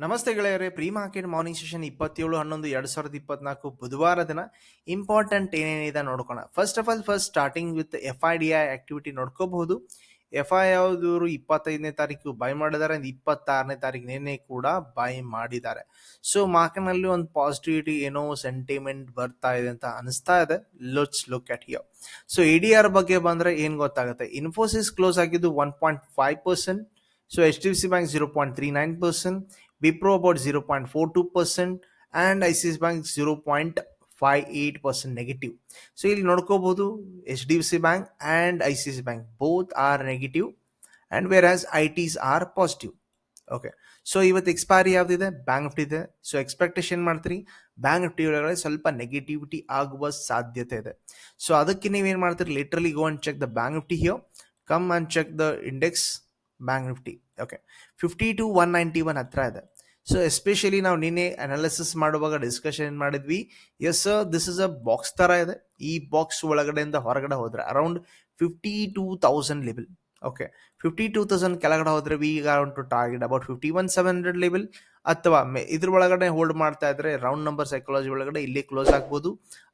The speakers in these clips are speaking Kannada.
ನಮಸ್ತೆ ಗೆಳೆಯರೇ ಪ್ರೀ ಮಾರ್ಕೆಟ್ ಮಾರ್ನಿಂಗ್ ಸೆಷನ್ ಇಪ್ಪತ್ತೇಳು, ಹನ್ನೊಂದು, ಎರಡು ಸಾವಿರದ ಇಪ್ಪತ್ನಾಲ್ಕು ಬುಧವಾರ ದಿನ ಇಂಪಾರ್ಟೆಂಟ್ ಏನೇನಿದೆ ನೋಡ್ಕೋಣ first of all first starting with F I D I activity ನೋಡ್ಕೋಬಹುದು. F I ಯಾವ್ದವರು ಇಪ್ಪತ್ತೈದನೇ ತಾರೀಕು ಬೈ ಮಾಡಿದ್ದಾರೆ ಇಪ್ಪತ್ತಾರನೇ ತಾರೀಕು ನಿನ್ನೆ ಕೂಡ ಬೈ ಮಾಡಿದ್ದಾರೆ. ಸೊ ಮಾರ್ಕೆಟ್ನಲ್ಲಿ ಒಂದು ಪಾಸಿಟಿವಿಟಿ ಏನೋ ಸೆಂಟಿಮೆಂಟ್ ಬರ್ತಾ ಇದೆ ಅಂತ ಅನಿಸ್ತಾ ಇದೆ. ಲುಟ್ಸ್ ಲುಕ್ ಅಟ್ ಯೋ ಸೊ ಇ ಡಿ ಆರ್ ಬಗ್ಗೆ ಬಂದ್ರೆ ಏನ್ ಗೊತ್ತಾಗುತ್ತೆ? ಇನ್ಫೋಸಿಸ್ ಕ್ಲೋಸ್ ಆಗಿದ್ದು one point five percent so H D C bank zero point three nine percent Wipro about 0.42% and ICICI Bank 0.58% negative so ಇಲ್ಲಿ ನೋಡ್ಕೋಬಹುದು H D F C bank and I C C bank both are negative and where as I T's are positive okay so ಇವತ್ತು ಎಕ್ಸ್ಪೈರಿ ಯಾವ್ದಿದೆ? ಬ್ಯಾಂಕ್ ನಿಫ್ಟಿ ಇದೆ. ಸೊ ಎಕ್ಸ್ಪೆಕ್ಟೇಷನ್ ಮಾಡ್ತೀರಿ? ಬ್ಯಾಂಕ್ ನಿಫ್ಟಿ ಒಳಗಡೆ ಸ್ವಲ್ಪ ನೆಗೆಟಿವಿಟಿ ಆಗುವ ಸಾಧ್ಯತೆ ಇದೆ. ಸೊ ಅದಕ್ಕೆ ನೀವೇನು ಮಾಡ್ತೀರಿ? Literally go and check the bank Nifty ಹಿಯೋ come and check the index bank Nifty okay fifty two one ninety one ಹತ್ರ ಇದೆ. ಸೊ ಎಸ್ಪೆಷಲಿ ನಾವು ನಿನ್ನೆ ಅನಾಲಿಸಿಸ್ ಮಾಡುವಾಗ ಡಿಸ್ಕಷನ್ ಮಾಡಿದ್ವಿ? Yes this is a box ತರ ಇದೆ. ಈ ಬಾಕ್ಸ್ ಒಳಗಡೆಯಿಂದ ಹೊರಗಡೆ ಹೋದ್ರೆ around fifty two thousand level okay fifty two thousand ಕೆಳಗಡೆ ಹೋದ್ರೆ around to target about fifty one seven hundred level ಅಥವಾ ಇದ್ರ ಒಳಗಡೆ ಹೋಲ್ಡ್ ಮಾಡ್ತಾ ಇದ್ರೆ ರೌಂಡ್ ನಂಬರ್ ಸೈಕಾಲಜಿ ಒಳಗಡೆ ಇಲ್ಲಿ ಕ್ಲೋಸ್ ಆಗ್ಬೋದು.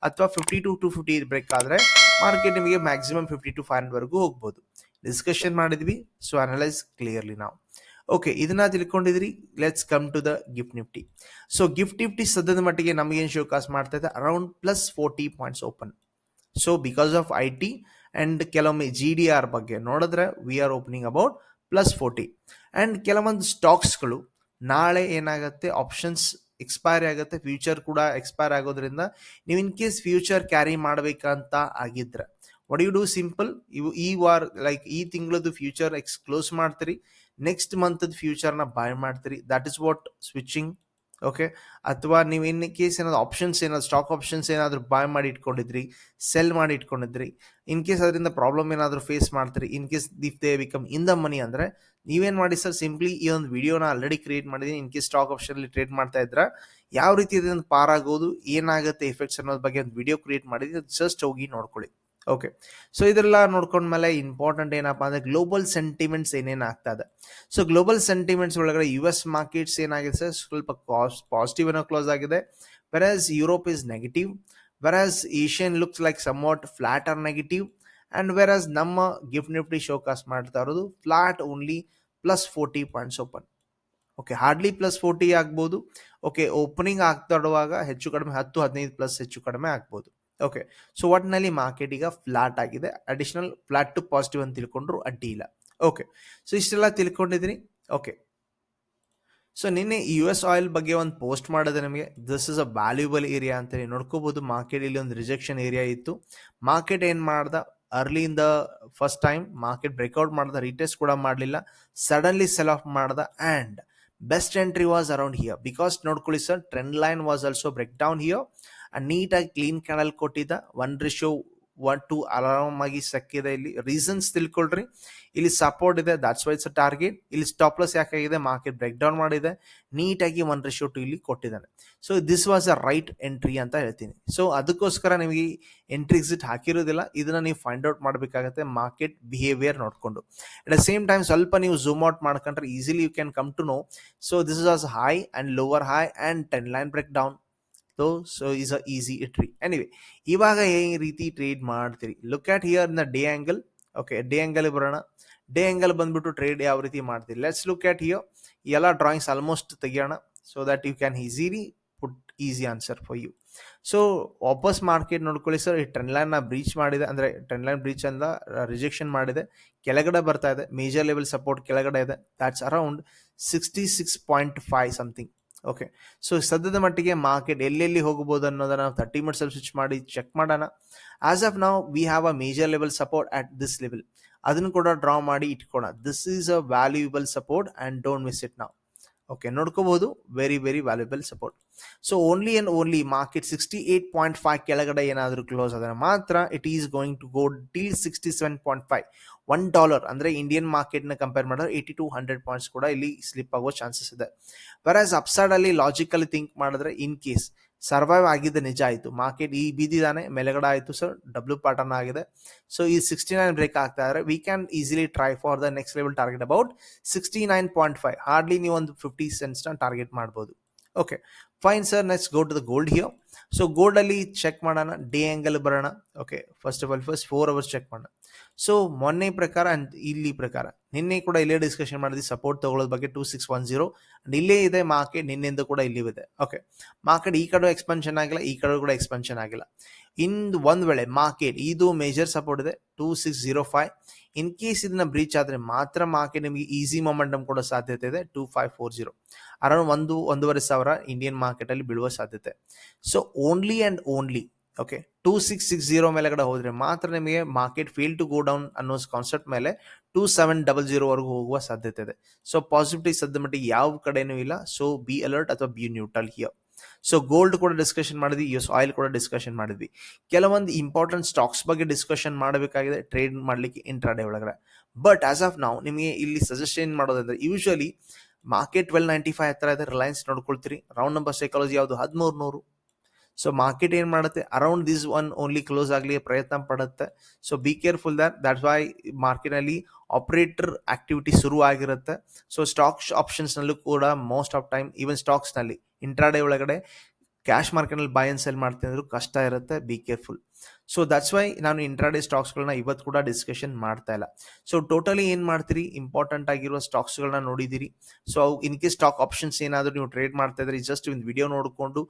ಅಥವಾ fifty two two fifty break ಆದರೆ ಮಾರ್ಕೆಟ್ ನಿಮಗೆ maximum fifty two five hundred ವರೆಗೂ ಹೋಗ್ಬೋದು. ಡಿಸ್ಕಷನ್ ಮಾಡಿದ್ವಿ ಸೊ ಅನಲೈಸ್ ಕ್ಲಿಯರ್ಲಿ ನಾವು ಓಕೆ ಇದನ್ನ ತಿಳ್ಕೊಂಡಿದ್ರಿ let's come to the gift Nifty so gift Nifty ಸದ್ಯದ ಮಟ್ಟಿಗೆ ನಮಗೇನು ಶೋಕಾಸ್ ಮಾಡ್ತಾ ಇದೆ? Around plus forty points open so because of I T and ಕೆಲವೊಮ್ಮೆ ಜಿ ಡಿ ಆರ್ ಬಗ್ಗೆ ನೋಡಿದ್ರೆ we are opening about plus forty and ಕೆಲವೊಂದು ಸ್ಟಾಕ್ಸ್ಗಳು ನಾಳೆ ಏನಾಗುತ್ತೆ? ಆಪ್ಷನ್ಸ್ ಎಕ್ಸ್ಪೈರ್ ಆಗುತ್ತೆ ಫ್ಯೂಚರ್ ಕೂಡ ಎಕ್ಸ್ಪೈರ್ ಆಗೋದ್ರಿಂದ, ನೀವು ಇನ್ ಕೇಸ್ ಫ್ಯೂಚರ್ ಕ್ಯಾರಿ ಮಾಡ್ಬೇಕಂತ ಆಗಿದ್ರೆ ವಾಟ್ ಯು ಡೂ ಸಿಂಪಲ್ ಇವು ಈ ವಾರ್ ಲೈಕ್ ಈ ತಿಂಗಳದ್ದು ಫ್ಯೂಚರ್ ಎಕ್ಸ್ ಕ್ಲೋಸ್ ಮಾಡ್ತೀರಿ. ನೆಕ್ಸ್ಟ್ ಮಂತ್ ಫ್ಯೂಚರ್ನ ಬಾಯ್ ಮಾಡ್ತೀರಿ. That is what switching okay ಅಥವಾ ನೀವು ಇನ್ ಕೇಸ್ ಏನಾದ್ರು ಆಪ್ಷನ್ಸ್ ಏನಾದ್ರು ಸ್ಟಾಕ್ ಆಪ್ಷನ್ಸ್ ಏನಾದರೂ ಬಾಯ್ ಮಾಡಿ ಇಟ್ಕೊಂಡಿದ್ರಿ ಸೆಲ್ ಮಾಡಿ ಇಟ್ಕೊಂಡಿದ್ರಿ ಇನ್ ಕೇಸ್ ಅದರಿಂದ ಪ್ರಾಬ್ಲಮ್ ಏನಾದರೂ ಫೇಸ್ ಮಾಡ್ತೀರಿ in case if they become in the money ಅಂದರೆ, ನೀವೇನು ಮಾಡಿ ಸರ್ ಸಿಂಪ್ಲಿ ಈ ಒಂದು ವಿಡಿಯೋನ ಆಲ್ರೆಡಿ ಕ್ರಿಯೇಟ್ ಮಾಡಿದೀನಿ ಇನ್ ಕೇಸ್ ಸ್ಟಾಕ್ ಆಪ್ಷನ್ ಅಲ್ಲಿ ಟ್ರೇಡ್ ಮಾಡ್ತಾ ಇದ್ರ, ಯಾವ ರೀತಿ ಇದರಿಂದ ಪಾರಾಗೋದು, ಏನಾಗುತ್ತೆ ಎಫೆಕ್ಟ್ಸ್ ಅನ್ನೋದ್ರ ಬಗ್ಗೆ ಒಂದು ವಿಡಿಯೋ ಕ್ರಿಯೇಟ್ ಮಾಡಿದ್ರೆ ಜಸ್ಟ್ ಹೋಗಿ ನೋಡ್ಕೊಳ್ಳಿ. ಓಕೆ ಸೊ ಇದೆಲ್ಲ ನೋಡ್ಕೊಂಡ್ಮೇಲೆ ಇಂಪಾರ್ಟೆಂಟ್ ಏನಪ್ಪಾ ಅಂದ್ರೆ ಗ್ಲೋಬಲ್ ಸೆಂಟಿಮೆಂಟ್ಸ್ ಏನೇನು ಆಗ್ತಾ ಇದೆ ಸೊ ಗ್ಲೋಬಲ್ ಸೆಂಟಿಮೆಂಟ್ಸ್ ಒಳಗಡೆ ಯು ಎಸ್ ಮಾರ್ಕೆಟ್ಸ್ ಏನಾಗಿದೆ ಸರ್ ಸ್ವಲ್ಪ ಪಾಸಿಟಿವ್ ಏನೋ ಕ್ಲೋಸ್ ಆಗಿದೆ. Whereas Europe is negative whereas Asian looks like somewhat flat or negative and whereas ನಮ್ಮ ಗಿಫ್ಟ್ ನಿಫ್ಟಿ ಶೋಕಾಸ್ ಮಾಡ್ತಾ ಇರೋದು flat only plus forty points open okay hardly plus forty ಆಗ್ಬೋದು. ಓಕೆ ಓಪನಿಂಗ್ ಆಗ್ತಾ ಇರುವಾಗ ಹೆಚ್ಚು ಕಡಿಮೆ ಹತ್ತು, ಹದಿನೈದು ಪ್ಲಸ್ ಹೆಚ್ಚು ಕಡಿಮೆ ಆಗ್ಬೋದು. ಓಕೆ ಸೊ ಒಟ್ನಲ್ಲಿ ಮಾರ್ಕೆಟ್ ಈಗ ಫ್ಲಾಟ್ ಆಗಿದೆ. ಅಡಿಷನಲ್ ಫ್ಲಾಟ್ ಟು ಪಾಸಿಟಿವ್ ಅಂತ ತಿಳ್ಕೊಂಡ್ರು ಅಡ್ಡಿ ಇಲ್ಲ. ಓಕೆ ಸೊ ಇಷ್ಟೆಲ್ಲ ತಿಳ್ಕೊಂಡಿದ್ದೀನಿ ಓಕೆ ಸೊ ನಿನ್ನೆ ಯು ಎಸ್ ಆಯಿಲ್ ಬಗ್ಗೆ ಒಂದು ಪೋಸ್ಟ್ ಮಾಡಿದೆ ನಿಮಗೆ. This is a valuable area ಅಂತೇಳಿ. ನೋಡ್ಕೋಬಹುದು ಮಾರ್ಕೆಟ್ ಇಲ್ಲಿ ಒಂದು ರಿಜೆಕ್ಷನ್ ಏರಿಯಾ ಇತ್ತು. ಮಾರ್ಕೆಟ್ ಏನು ಮಾಡ್ದ? Early in the first time market breakout ಮಾಡ್ದ. ರೀಟೆಸ್ಟ್ ಕೂಡ ಮಾಡಲಿಲ್ಲ. ಸಡನ್ಲಿ ಸೆಲ್ ಆಫ್ ಮಾಡ್ದ. And best entry was around here because ನೋಡ್ಕೊಳ್ಳಿ sir trend line was also break down here ನೀಟಾಗಿ ಕ್ಲೀನ್ ಕ್ಯಾನಲ್ ಕೊಟ್ಟಿದ್ದ. ಒನ್ ರಿಶೋ ಒನ್ ಟು ಆರಾಮಾಗಿ ಸಕ್ಕಿದೆ ಇಲ್ಲಿ. ರೀಸನ್ಸ್ ತಿಳ್ಕೊಳ್ರಿ. ಇಲ್ಲಿ ಸಪೋರ್ಟ್ ಇದೆ ದಾಟ್ಸ್ ವೈಸ್ ಟಾರ್ಗೆಟ್ ಇಲ್ಲಿ ಸ್ಟಾಪ್ಲೆಸ್ ಯಾಕಾಗಿದೆ? ಮಾರ್ಕೆಟ್ ಬ್ರೇಕ್ ಡೌನ್ ಮಾಡಿದೆ. ನೀಟಾಗಿ ಒನ್ ರಿಶೋ ಟು ಇಲ್ಲಿ ಕೊಟ್ಟಿದ್ದಾನೆ. So this was a right entry ಅಂತ ಹೇಳ್ತೀನಿ. ಸೊ ಅದಕ್ಕೋಸ್ಕರ ನಿಮಗೆ ಎಂಟ್ರಿ ಎಕ್ಸಿಟ್ ಹಾಕಿರೋದಿಲ್ಲ. ಇದನ್ನ ನೀವು ಫೈಂಡ್ ಔಟ್ ಮಾಡಬೇಕಾಗತ್ತೆ ಮಾರ್ಕೆಟ್ ಬಿಹೇವಿಯರ್ ನೋಡಿಕೊಂಡು. ಅಟ್ ದ ಸೇಮ್ ಟೈಮ್ ಸ್ವಲ್ಪ ನೀವು ಝೂಮ್ ಔಟ್ ಮಾಡ್ಕೊಂಡ್ರೆ easily you can come to know so this was high and lower high and trend line break down so so is a easy tree anyway ಇವಾಗ ಈ ರೀತಿ ಟ್ರೇಡ್ ಮಾಡ್ತೀರಿ? Look at here the day angle okay day angle ಬರೋಣ. ಡೇ ಆಂಗಲ್ ಬಂದ್ಬಿಟ್ಟು ಟ್ರೇಡ್ ಯಾವ ರೀತಿ ಮಾಡ್ತೀರಿ? ಲೆಟ್ಸ್ ಲುಕ್ ಆಟ್ ಹಿಯರ್ ಎಲ್ಲ drawings almost ತೆಗಿಯೋಣ so that you can easily put easy answer for you so ವಾಪಸ್ ಮಾರ್ಕೆಟ್ ನೋಡ್ಕೊಳ್ಳಿ ಸರ್ ಈ ಟ್ರೆಂಡ್ ಲೈನ್ನ ಬ್ರೀಚ್ ಮಾಡಿದೆ, ಅಂದರೆ ಟ್ರೆಂಡ್ ಲೈನ್ ಬ್ರೀಚ್ ಅಂದ ರಿಜೆಕ್ಷನ್ ಮಾಡಿದೆ. ಕೆಳಗಡೆ ಬರ್ತಾ ಇದೆ. ಮೇಜರ್ ಲೆವೆಲ್ ಸಪೋರ್ಟ್ ಕೆಳಗಡೆ ಇದೆ. That's around sixty six point five something okay so ಸದ್ಯದ ಮಟ್ಟಿಗೆ ಮಾರ್ಕೆಟ್ ಎಲ್ಲೆಲ್ಲಿ ಹೋಗಬಹುದು ಅನ್ನೋದನ್ನ ತರ್ಟಿ ಮಿನಿಟ್ಸ್ ಅಲ್ಲಿ ಸ್ವಿಚ್ ಮಾಡಿ ಚೆಕ್ ಮಾಡೋಣ. ಆಸ್ ಆಫ್ ನಾವು we have a major level support at this level ಅದನ್ನು ಕೂಡ ಡ್ರಾ ಮಾಡಿ ಇಟ್ಕೋಣ this is a valuable support and don't miss it ನಾವು okay ನೋಡ್ಕೋಬಹುದು. Very very valuable support so only and only market sixty eight point five ಕೆಳಗಡೆ ಏನಾದರೂ ಕ್ಲೋಸ್ ಆದರೆ ಮಾತ್ರ it is going to go till sixty seven point five one dollar ಅಂದರೆ ಇಂಡಿಯನ್ ಮಾರ್ಕೆಟ್ನ ಕಂಪೇರ್ ಮಾಡಿದ್ರೆ ಏಯ್ಟಿ ಟು ಹಂಡ್ರೆಡ್ ಪಾಯಿಂಟ್ಸ್ ಕೂಡ ಇಲ್ಲಿ ಸ್ಲಿಪ್ ಆಗೋ ಚಾನ್ಸಸ್ ಇದೆ. ವೆರಾಸ್ ಅಪ್ಸೈಡ್ ಅಲ್ಲಿ ಲಾಜಿಕಲಿ ಥಿಂಕ್ ಮಾಡಿದ್ರೆ ಇನ್ ಕೇಸ್ ಸರ್ವೈವ್ ಆಗಿದ್ದ ನಿಜ ಆಯಿತು. ಮಾರ್ಕೆಟ್ ಈ ಬೀದಿದಾನೆ, ಮೇಲೆಗಡೆ ಆಯಿತು ಸರ್ ಡಬ್ಲ್ಯೂ ಪ್ಯಾಟರ್ನ್ ಆಗಿದೆ. ಸೊ ಈ ಸಿಕ್ಸ್ಟಿ ನೈನ್ ಬ್ರೇಕ್ ಆಗ್ತಾ ಇದ್ರೆ. We can easily try for the next level target about sixty nine point five hardly ನೀವು ಒಂದು ಫಿಫ್ಟಿ ಸೆಂಟ್ಸ್ನ ಟಾರ್ಗೆಟ್ ಮಾಡ್ಬೋದು. Okay fine sir next go to the gold ಹಿಯೋ so ಗೋಲ್ಡಲ್ಲಿ ಚೆಕ್ ಮಾಡೋಣ. ಡೇ ಆ್ಯಂಗಲ್ ಬರೋಣ. Okay first of all first four hours check ಮಾಡೋಣ. ಸೊ ಮೊನ್ನೆ ಪ್ರಕಾರ ಇಲ್ಲಿ ಪ್ರಕಾರ. ನಿನ್ನೆ ಕೂಡ ಇಲ್ಲೇ ಡಿಸ್ಕಷನ್ ಮಾಡಿದ್ವಿ ಸಪೋರ್ಟ್ ತಗೊಳ್ಳೋದ್ ಬಗ್ಗೆ two six one zero and ಇಲ್ಲೇ ಇದೆ ಮಾರ್ಕೆಟ್ ನಿನ್ನೆಂದು ಕೂಡ ಇಲ್ಲಿ ಇದೆ. ಓಕೆ ಮಾರ್ಕೆಟ್ ಈ ಕಡೆ ಎಕ್ಸ್ಪೆನ್ಷನ್ ಆಗಿಲ್ಲ, ಈ ಕಡೆ ಕೂಡ ಎಕ್ಸ್ಪೆನ್ಷನ್ ಆಗಿಲ್ಲ. ಇಂದು ಒಂದ್ ವೇಳೆ ಮಾರ್ಕೆಟ್ ಇದು ಮೇಜರ್ ಸಪೋರ್ಟ್ ಇದೆ two six zero five in case ಇದನ್ನ ಬ್ರೀಚ್ ಆದ್ರೆ ಮಾತ್ರ ಮಾರ್ಕೆಟ್ ನಿಮಗೆ ಈಸಿ ಮೊಮೆಂಟಮ್ ಕೊಡೋ ಸಾಧ್ಯತೆ ಇದೆ two five four zero around ಒಂದು, ಒಂದೂವರೆ ಸಾವಿರ ಇಂಡಿಯನ್ ಮಾರ್ಕೆಟ್ ಅಲ್ಲಿ ಬೀಳುವ ಸಾಧ್ಯತೆ. So only and only okay two six six zero ಮೇಲೆಗಡೆ ಹೋದರೆ ಮಾತ್ರ ನಿಮಗೆ market fail to go down ಅನ್ನೋ ಕಾನ್ಸೆಪ್ಟ್ ಮೇಲೆ ಟೂ ಸೆವೆನ್ ಡಬಲ್ ಜೀರೋ ವರೆಗೂ ಹೋಗುವ ಸಾಧ್ಯತೆ ಇದೆ. ಸೊ ಪಾಸಿಟಿವ್ ಸದ್ಯ ಮಟ್ಟಿಗೆ ಯಾವ ಕಡೆನೂ ಇಲ್ಲ. ಸೊ ಬಿ ಅಲರ್ಟ್ ಅಥವಾ be neutral here so gold ಕೂಡ ಡಿಸ್ಕಷನ್ ಮಾಡಿದ್ವಿ ಯುಎಸ್ ಆಯಿಲ್ ಕೂಡ ಡಿಸ್ಕಷನ್ ಮಾಡಿದ್ವಿ. ಕೆಲವೊಂದು ಇಂಪಾರ್ಟೆಂಟ್ ಸ್ಟಾಕ್ಸ್ ಬಗ್ಗೆ ಡಿಸ್ಕಷನ್ ಮಾಡಬೇಕಾಗಿದೆ ಟ್ರೇಡ್ ಮಾಡಲಿಕ್ಕೆ ಇಂಟ್ರಾಡೇ ಒಳಗಡೆ. ಬಟ್ ಆಸ್ ಆಫ್ ನಾವು ನಿಮಗೆ ಇಲ್ಲಿ ಸಜೆಷನ್ ಮಾಡೋದಂದ್ರೆ usually market twelve ninety five ಹತ್ರ ಇದೆ ರಿಲಯನ್ಸ್ ನೋಡ್ಕೊಳ್ತೀರಿ. ರೌಂಡ್ ನಂಬರ್ ಸೈಕಾಲಜಿ ಯಾವುದು? ಹದಿಮೂರು ನೂರು. ಸೊ ಮಾರ್ಕೆಟ್ ಏನು ಮಾಡುತ್ತೆ? Around this one only close ಆಗಲಿ ಪ್ರಯತ್ನ ಪಡುತ್ತೆ. So be careful that that's why ಮಾರ್ಕೆಟ್ನಲ್ಲಿ ಆಪರೇಟರ್ ಆಕ್ಟಿವಿಟಿ ಶುರು ಆಗಿರುತ್ತೆ. ಸೊ ಸ್ಟಾಕ್ ಆಪ್ಷನ್ಸ್ನಲ್ಲೂ ಕೂಡ ಮೋಸ್ಟ್ ಆಫ್ ಟೈಮ್ ಈವನ್ ಸ್ಟಾಕ್ಸ್ನಲ್ಲಿ ಇಂಟ್ರಾಡೇ ಒಳಗಡೆ ಕ್ಯಾಶ್ ಮಾರ್ಕೆಟ್ನಲ್ಲಿ ಬೈ ಅಂಡ್ ಸೆಲ್ ಮಾಡ್ತಿದ್ರು ಕಷ್ಟ ಇರುತ್ತೆ. Be careful so that's why ನಾನು ಇಂಟ್ರಾಡೇ ಸ್ಟಾಕ್ಸ್ಗಳನ್ನ ಇವತ್ತು ಕೂಡ ಡಿಸ್ಕಷನ್ ಮಾಡ್ತಾ ಇಲ್ಲ. ಸೊ ಟೋಟಲಿ ಏನು ಮಾಡ್ತೀರಿ? ಇಂಪಾರ್ಟೆಂಟ್ ಆಗಿರುವ ಸ್ಟಾಕ್ಸ್ಗಳನ್ನ ನೋಡಿದಿರಿ so in case stock options ಏನಾದರೂ ನೀವು ಟ್ರೇಡ್ ಮಾಡ್ತಾ ಇದ್ರಿ ಜಸ್ಟ್ ಒಂದು ವಿಡಿಯೋ ನೋಡಿಕೊಂಡು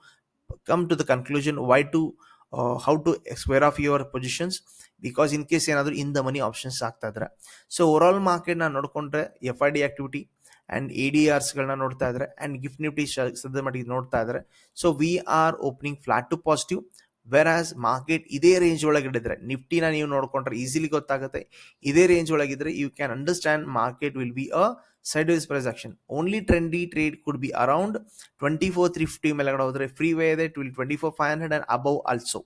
come to the conclusion why to how to square off your positions because in case ಏನಾದರೂ ಇನ್ ದ ಮನಿ ಆಪ್ಷನ್ಸ್ ಆಗ್ತಾ ಇದ್ರೆ. ಸೊ ಓವರ್ ಆಲ್ ಮಾರ್ಕೆಟ್ನ ನೋಡಿಕೊಂಡ್ರೆ F I D activity and A D ಆರ್ಸ್ಗಳನ್ನ ನೋಡ್ತಾ ಇದ್ರೆ ಆ್ಯಂಡ್ ಗಿಫ್ಟ್ ನಿಫ್ಟಿ ಸದ್ಯದ ಮಟ್ಟಿಗೆ ನೋಡ್ತಾ ಇದ್ರೆ. So we are opening flat to positive whereas market ಇದೇ ರೇಂಜ್ ಒಳಗಿಡಿದ್ರೆ ನಿಫ್ಟಿನ ನೀವು ನೋಡ್ಕೊಂಡ್ರೆ ಈಸಿಲಿ ಗೊತ್ತಾಗುತ್ತೆ. ಇದೇ range ಒಳಗಿದ್ರೆ you can understand market will be a sideways price action only trendy trade could be around twenty four three fifty ಮೇಲೆಗಡೆ ಹೋದ್ರೆ ಫ್ರೀ ವೇ ಇದೆ till twenty four five hundred and above also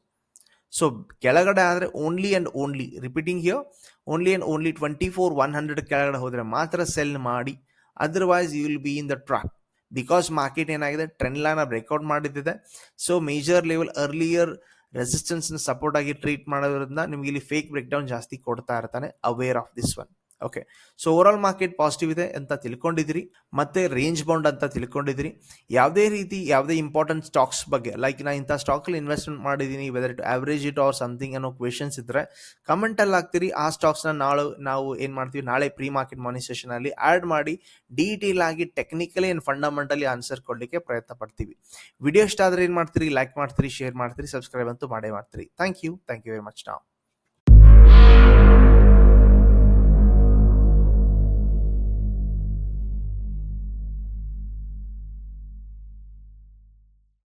so ಕೆಳಗಡೆ ಆದರೆ only and only repeating here only and only twenty four one hundred ಕೆಳಗಡೆ ಹೋದರೆ ಮಾತ್ರ ಸೆಲ್ ಮಾಡಿ otherwise you will be in the trap because market ಏನಾಗಿದೆ trend line breakout ಮಾಡಿದ್ದಿದೆ. So major level earlier resistance support ಆಗಿ ಟ್ರೀಟ್ ಮಾಡೋದ್ರಿಂದ ನಿಮಗೆ ಇಲ್ಲಿ ಫೇಕ್ ಬ್ರೇಕ್ ಡೌನ್ ಜಾಸ್ತಿ ಕೊಡ್ತಾ ಇರ್ತಾನೆ aware of this one okay so overall market positive ಇದೆ ಅಂತ ತಿಳ್ಕೊಂಡಿದ್ದೀರಿ. ಮತ್ತೆ ರೇಂಜ್ ಬೌಂಡ್ ಅಂತ ತಿಳ್ಕೊಂಡಿದ್ದೀರಿ. ಯಾವುದೇ ರೀತಿ, ಯಾವುದೇ ಇಂಪಾರ್ಟೆಂಟ್ ಸ್ಟಾಕ್ಸ್ ಬಗ್ಗೆ ಲೈಕ್ ನಾ ಇಂಥ ಸ್ಟಾಕಲ್ಲಿ ಇನ್ವೆಸ್ಟ್ಮೆಂಟ್ ಮಾಡಿದ್ದೀನಿ whether to average it or something ಅನ್ನೋ ಕ್ವೆಶನ್ಸ್ ಇದ್ದರೆ ಕಮೆಂಟಲ್ಲಿ ಹಾಕ್ತೀರಿ. ಆ ಸ್ಟಾಕ್ಸ್ನ ನಾಳೆ, ನಾವು ಏನು ಮಾಡ್ತೀವಿ, ನಾಳೆ ಪ್ರೀ ಮಾರ್ಕೆಟ್ ಮನಿ ಅಲ್ಲಿ ಆ್ಯಡ್ ಮಾಡಿ ಡೀಟೇಲ್ ಆಗಿ ಟೆಕ್ನಿಕಲಿ ಆ್ಯಂಡ್ ಫಂಡಮೆಂಟಲಿ ಆನ್ಸರ್ ಕೊಡಲಿಕ್ಕೆ ಪ್ರಯತ್ನ ಪಡ್ತೀವಿ. ವಿಡಿಯೋ ಇಷ್ಟ ಆದರೆ ಏನು ಮಾಡ್ತೀರಿ ಲೈಕ್ ಮಾಡ್ತೀರಿ ಶೇರ್ ಮಾಡ್ತೀರಿ ಸಬ್ಸ್ಕ್ರೈಬ್ ಅಂತೂ ಮಾಡೇ ಮಾಡ್ತೀರಿ. Thank you thank you very much ನಾವು